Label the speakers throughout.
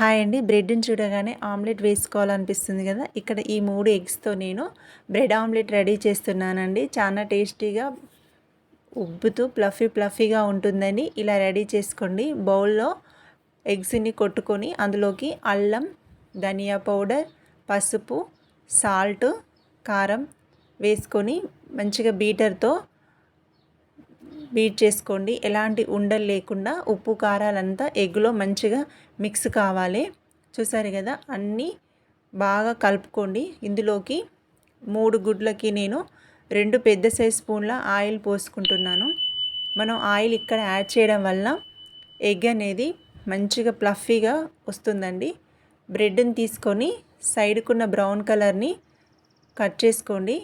Speaker 1: Hi అండి. బ్రెడ్ని చూడగానే omelette వేసుకోవాలనిపిస్తుంది కదా. ఇక్కడ ఈ మూడు ఎగ్స్తో నేను బ్రెడ్ ఆమ్లెట్ రెడీ చేస్తున్నానండి. చాలా టేస్టీగా ఉబ్బుతూ ప్లఫీ ప్లఫీగా ఉంటుందని ఇలా రెడీ చేసుకోండి. బౌల్లో ఎగ్స్ని కొట్టుకొని అందులోకి అల్లం ధనియా పౌడర్ పసుపు సాల్ట్ కారం వేసుకొని మంచిగా బీటర్తో బీట్ చేసుకోండి. ఎలాంటి ఉండలు లేకుండా ఉప్పు కారాలంతా ఎగ్లో మంచిగా మిక్స్ కావాలి. చూసారు కదా? అన్నీ బాగా కలుపుకోండి. ఇందులోకి మూడు గుడ్లకి నేను రెండు పెద్ద సైజ్ స్పూన్ల ఆయిల్ పోసుకుంటున్నాను. మనం ఆయిల్ ఇక్కడ యాడ్ చేయడం వల్ల ఎగ్ అనేది మంచిగా ప్లఫీగా వస్తుందండి. బ్రెడ్ని తీసుకొని సైడ్కున్న బ్రౌన్ కలర్ని కట్ చేసుకోండి.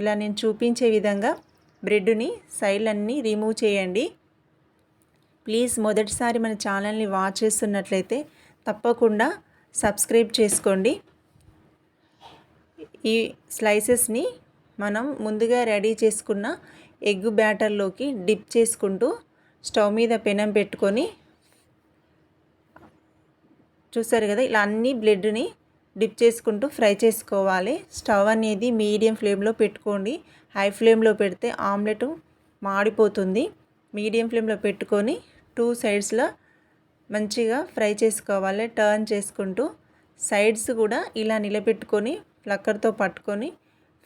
Speaker 1: ఇలా నేను చూపించే విధంగా బ్రెడ్ని సైడ్లన్నీ రిమూవ్ చేయండి. ప్లీజ్ మొదటిసారి మన ఛానల్ని వాచ్ చేస్తున్నట్లయితే తప్పకుండా సబ్స్క్రైబ్ చేసుకోండి. ఈ స్లైసెస్ని మనం ముందుగా రెడీ చేసుకున్న ఎగ్ బ్యాటర్లోకి డిప్ చేసుకుంటూ స్టవ్ మీద పెనం పెట్టుకొని చూసారు కదా ఇలా అన్ని బ్లెడ్ని డిప్ చేసుకుంటూ ఫ్రై చేసుకోవాలి. స్టవ్ అనేది మీడియం ఫ్లేమ్లో పెట్టుకోండి. హై ఫ్లేమ్లో పెడితే ఆమ్లెట్ మాడిపోతుంది. మీడియం ఫ్లేమ్లో పెట్టుకొని టూ సైడ్స్లో మంచిగా ఫ్రై చేసుకోవాలి. టర్న్ చేసుకుంటూ సైడ్స్ కూడా ఇలా నిలబెట్టుకొని ప్లక్కర్తో పట్టుకొని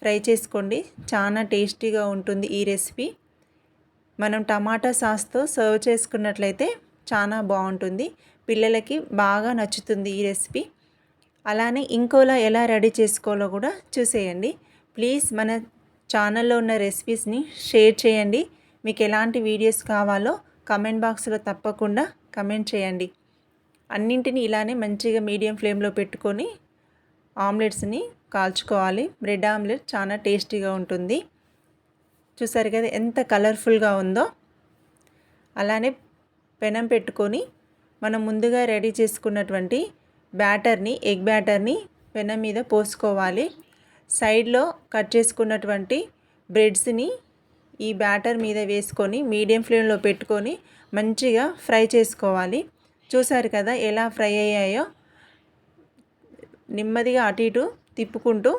Speaker 1: ఫ్రై చేసుకోండి. చాలా టేస్టీగా ఉంటుంది ఈ రెసిపీ. మనం టమాటా సాస్తో సర్వ్ చేసుకున్నట్లయితే చాలా బాగుంటుంది. పిల్లలకి బాగా నచ్చుతుంది ఈ రెసిపీ. అలానే ఇంకోలా ఎలా రెడీ చేసుకోవాలో కూడా చూసేయండి. ప్లీజ్ మన ఛానల్లో ఉన్న రెసిపీస్ని షేర్ చేయండి. మీకు ఎలాంటి వీడియోస్ కావాలో కమెంట్ బాక్స్లో తప్పకుండా కమెంట్ చేయండి. అన్నింటినీ ఇలానే మంచిగా మీడియం ఫ్లేమ్లో పెట్టుకొని ఆమ్లెట్స్ని కాల్చుకోవాలి. బ్రెడ్ ఆమ్లెట్ చాలా టేస్టీగా ఉంటుంది. చూసారు కదా ఎంత కలర్ఫుల్గా ఉందో. అలానే పెనం పెట్టుకొని మనం ముందుగా రెడీ చేసుకున్నటువంటి బ్యాటర్ని ఎగ్ బ్యాటర్ని పెనం మీద పోసుకోవాలి. సైడ్లో కట్ చేసుకున్నటువంటి బ్రెడ్స్ని ఈ బ్యాటర్ మీద వేసుకొని మీడియం ఫ్లేమ్లో పెట్టుకొని మంచిగా ఫ్రై చేసుకోవాలి. చూసారు కదా ఎలా ఫ్రై అయ్యాయో? నెమ్మదిగా అటు ఇటు తిప్పుకుంటూ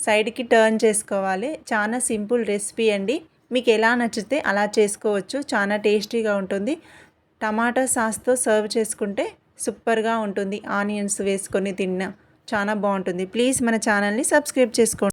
Speaker 1: సైడ్కి టర్న్ చేసుకోవాలి. చాలా సింపుల్ రెసిపీ అండి. మీకు ఎలా నచ్చితే అలా చేసుకోవచ్చు. చాలా టేస్టీగా ఉంటుంది. టమాటా సాస్తో సర్వ్ చేసుకుంటే సూపర్గా ఉంటుంది. ఆనియన్స్ వేసుకొని తిన్నా చాలా బాగుంటుంది. ప్లీజ్ మన ఛానల్ని సబ్స్క్రైబ్ చేసుకోండి.